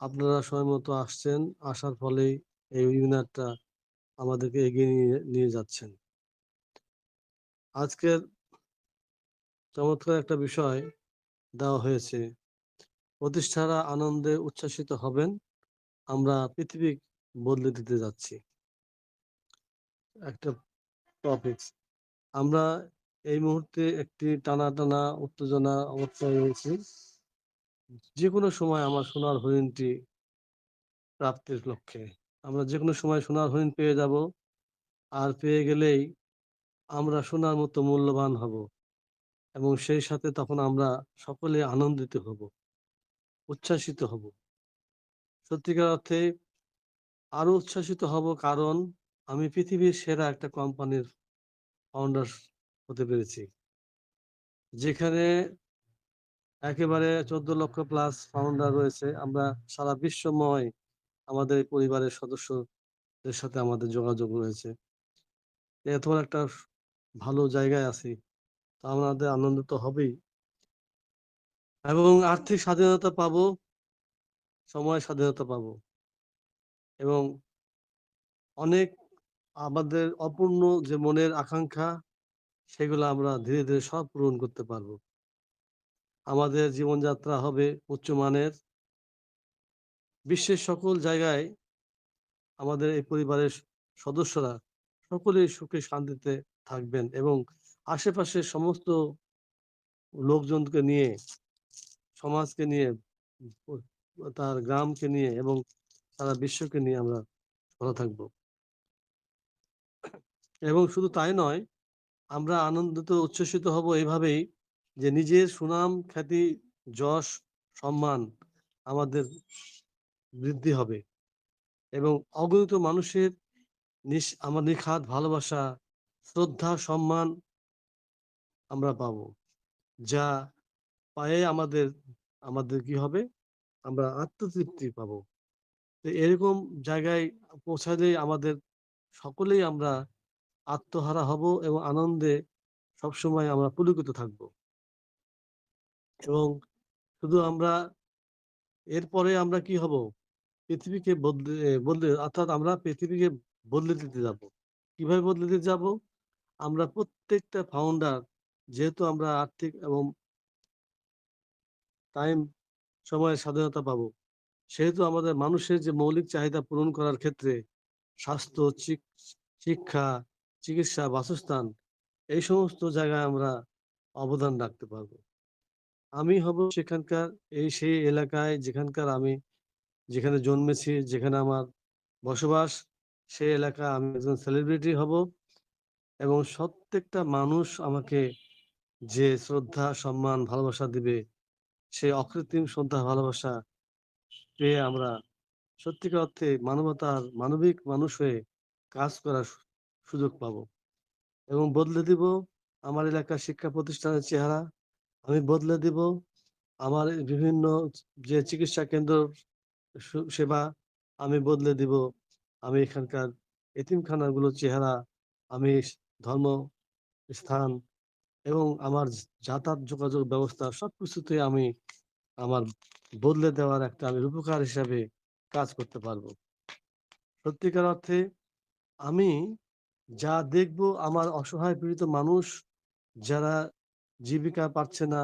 আপনারা সময় মতো আসছেন। আসার ফলে এই ওয়েবিনারটা আমাদেরকে এগিয়ে নিয়ে নিয়ে যাচ্ছেন। আজকের চমৎকার একটা বিষয় দেওয়া হয়েছে। প্রতিষ্ঠারা আনন্দে উচ্ছ্বাসিত হবেন। আমরা পৃথিবী বদলে দিতে যাচ্ছি। একটা টপিক আমরা এই মুহূর্তে একটি টানা, টানা উত্তেজনা অবস্থায় রয়েছি। যেকোনো সময় আমার সোনার হরিণটি প্রাপ্তির লক্ষ্যে। আমরা যে কোনো সময় সোনার হরিণ পেয়ে যাব। আর পেয়ে গেলেই আমরা সোনার মতো মূল্যবান হব। এবং সেই সাথে তখন আমরা সকলে আনন্দিত হব। উচ্ছ্বাসিত হব। সত্যিকার অর্থে আরও উচ্ছ্বাসিত হব কারণ আমি পৃথিবীর সেরা একটা কোম্পানির ফাউন্ডার হতে পেরেছি। যেখানে একেবারে ১৪ লক্ষ প্লাস ফাউন্ডার রয়েছে। আমরা সারা বিশ্বময় আমাদের পরিবারের সদস্যদের সাথে আমাদের যোগাযোগ রয়েছে। এত একটা ভালো জায়গায় আছি। তো আমাদের আনন্দ তো হবেই। এবং আর্থিক স্বাধীনতা পাবো। সময় স্বাধীনতা পাবো। এবং অনেক আমাদের অপূর্ণ যে মনের আকাঙ্ক্ষা সেগুলো আমরা ধীরে, ধীরে সব পূরণ করতে পারব। আমাদের জীবনযাত্রা হবে উচ্চমানের। বিশ্বের সকল জায়গায় আমাদের এই পরিবারের সদস্যরা সকলেই সুখে শান্তিতে থাকবেন এবং আশেপাশের সমস্ত লোকজনকে নিয়ে, সমাজকে নিয়ে, তার গ্রামকে নিয়ে এবং সারা বিশ্বকে নিয়ে আমরা ভালো থাকব। এবং শুধু তাই নয়, আমরা আনন্দিত উচ্ছ্বসিত হব এভাবেই যে নিজের সুনাম, খ্যাতি, যশ, সম্মান আমাদের বৃদ্ধি হবে। এবং অগণিত মানুষের আমার নিখাদ ভালোবাসা, শ্রদ্ধা, সম্মান আমরা পাবো। যা পায়ে আমাদের, আমাদের কি হবে? আমরা আত্মতৃপ্তি পাবো। তো এরকম জায়গায় পৌঁছালেই আমাদের সকলেই আমরা আত্মহারা হব এবং আনন্দে সবসময় আমরা পুলকিত থাকব। এবং শুধু আমরা এরপরে আমরা কি হব? পৃথিবীকে বদলে বদলে অর্থাৎ আমরা পৃথিবীকে বদলে দিতে যাব। কীভাবে বদলে দিতে যাব? আমরা প্রত্যেকটা ফাউন্ডার যেহেতু আমরা আর্থিক এবং টাইম সময়ের স্বাধীনতা পাবো। সেহেতু আমাদের মানুষের যে মৌলিক চাহিদা পূরণ করার ক্ষেত্রে স্বাস্থ্য, শিক্ষা, চিকিৎসা, বাসস্থান এই সমস্ত জায়গায় আমরা অবদান রাখতে পারব। আমি হব সেখানকার এই সেই এলাকায় যেখানকার আমি যেখানে জন্মেছি, যেখানে আমার বসবাস, সে এলাকায় আমি একজন সেলিব্রিটি হব এবং প্রত্যেকটা মানুষ আমাকে যে শ্রদ্ধা, সম্মান, ভালোবাসা দিবে, সে অকৃত্রিম শ্রদ্ধা, ভালোবাসা পেয়ে আমরা সত্যিকার অর্থে মানবতার মানবিক মানুষ হয়ে কাজ করার সুযোগ পাবো। এবং বদলে দিব আমার এলাকার শিক্ষা প্রতিষ্ঠানের চেহারা। আমি বদলে দিব আমার বিভিন্ন যে চিকিৎসা কেন্দ্র সেবা আমি বদলে দিব। আমি এখানকার এতিমখানাগুলোর চেহারা, আমি ধর্ম স্থান এবং আমার যাতায়াত যোগাযোগ ব্যবস্থা সব কিছুতে আমি আমার বদলে দেওয়ার একটা আমি রূপকার হিসাবে কাজ করতে পারব। সত্যিকার অর্থে আমি যা দেখব আমার অসহায় পীড়িত মানুষ যারা জীবিকা পাচ্ছে না,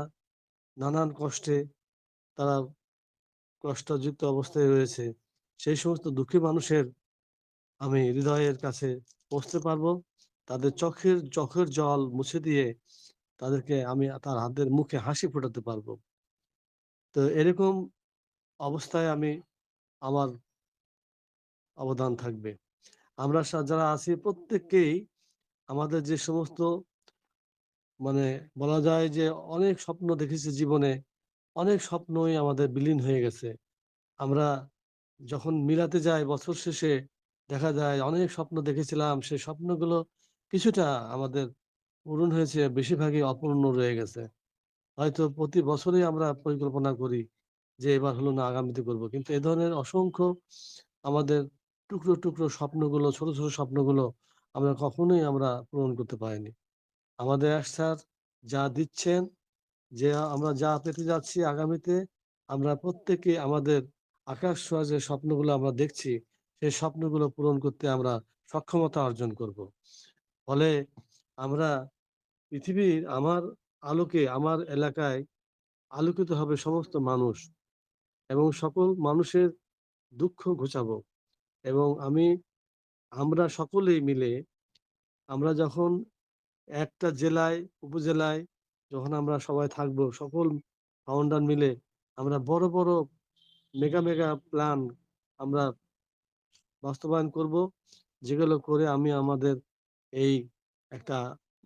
নানান কষ্টে তারা কষ্টযুক্ত অবস্থায় রয়েছে। সেই সমস্ত দুঃখী মানুষের আমি হৃদয়ের কাছে পৌঁছতে পারব। তাদের চোখের চোখের জল মুছে দিয়ে তাদেরকে আমি তার হাতের মুখে হাসি ফোটাতে পারব। তো এরকম অবস্থায় আমি আমার অবদান থাকবে। আমরা যারা আছি প্রত্যেককেই আমাদের যে সমস্ত মানে বলা যায় যে অনেক স্বপ্ন দেখেছি জীবনে, অনেক স্বপ্নই আমাদের বিলীন হয়ে গেছে। আমরা যখন মিলাতে যাই বছর শেষে দেখা যায় অনেক স্বপ্ন দেখেছিলাম, সেই স্বপ্নগুলো কিছুটা আমাদের পূরণ হয়েছে, বেশিরভাগই অপূর্ণ রয়ে গেছে। হয়তো প্রতি বছরেই আমরা পরিকল্পনা করি যে এবার হলো না আগামীতে করব। কিন্তু এ ধরনের অসংখ্য আমাদের টুকরো, টুকরো স্বপ্নগুলো ছোট, ছোট স্বপ্নগুলো আমরা কখনোই আমরা পূরণ করতে পারিনি। আমাদের স্যার যা দিচ্ছেন, যে আমরা যা পেতে যাচ্ছি আগামীতে আমরা প্রত্যেকে আমাদের আকাশ ছোঁয়া যে স্বপ্নগুলো আমরা দেখছি সেই স্বপ্নগুলো পূরণ করতে আমরা সক্ষমতা অর্জন করব। ফলে আমরা পৃথিবীর আমার আলোকে আমার এলাকায় আলোকিত হবে সমস্ত মানুষ এবং সকল মানুষের দুঃখ ঘুচাবো এবং আমি আমরা সকলেই মিলে আমরা যখন একটা জেলায়, উপজেলায় যখন আমরা সবাই থাকব, সকল ফাউন্ডার মিলে আমরা বড় বড় মেগা মেগা প্ল্যান আমরা বাস্তবায়ন করব। যেগুলো করে আমি আমাদের এই একটা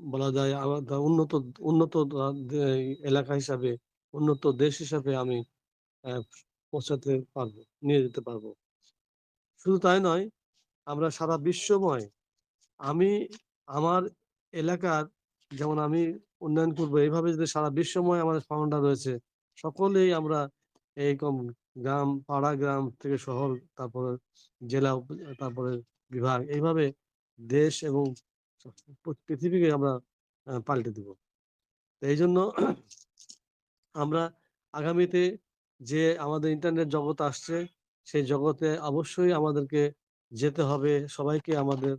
বলা যায় আমাদের উন্নত উন্নত এলাকা হিসাবে, উন্নত দেশ হিসাবে আমি পৌঁছাতে পারব, নিয়ে যেতে পারব। শুধু তাই নয়, আমরা সারা বিশ্বময় আমি আমার এলাকার যেমন আমি উন্নয়ন করব, এইভাবে যদি সারা বিশ্বময় আমাদের ফাউন্ডার রয়েছে, সকলেই আমরা এই কম গ্রাম, পাড়া গ্রাম থেকে শহর, তারপরে জেলা, তারপরে বিভাগ, এইভাবে দেশ এবং পৃথিবীকে আমরা পাল্টে দিব। এই জন্য আমরা আগামীতে যে আমাদের ইন্টারনেট জগৎ আসছে, সেই জগতে অবশ্যই আমাদেরকে যেতে হবে, সবাইকে আমাদের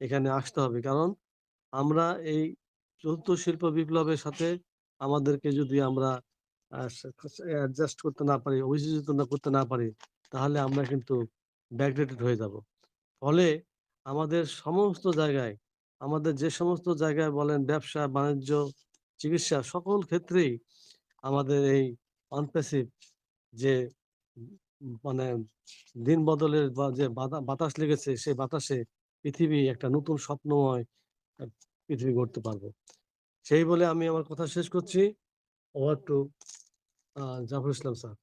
এখানে আসতে হবে। কারণ আমরা এই চতুর্থ শিল্প বিপ্লবের সাথে আমাদেরকে যদি আমরা অ্যাডজাস্ট করতে না পারি, অভিযোজিত করতে না পারি, তাহলে আমরা কিন্তু ব্যাকডেটেড হয়ে যাব। ফলে আমাদের সমস্ত জায়গায়, আমাদের যে সমস্ত জায়গায় বলেন ব্যবসা, বাণিজ্য, চিকিৎসা, সকল ক্ষেত্রেই আমাদের এই অনপ্যাসিভ যে মানে দিন বদলের বা যে বাতা- বাতাস লেগেছে সেই বাতাসে পৃথিবী একটা নতুন স্বপ্নময় পৃথিবী গড়তে পারব। সেই বলে আমি আমার কথা শেষ করছি। Over to Jafar Islam sir.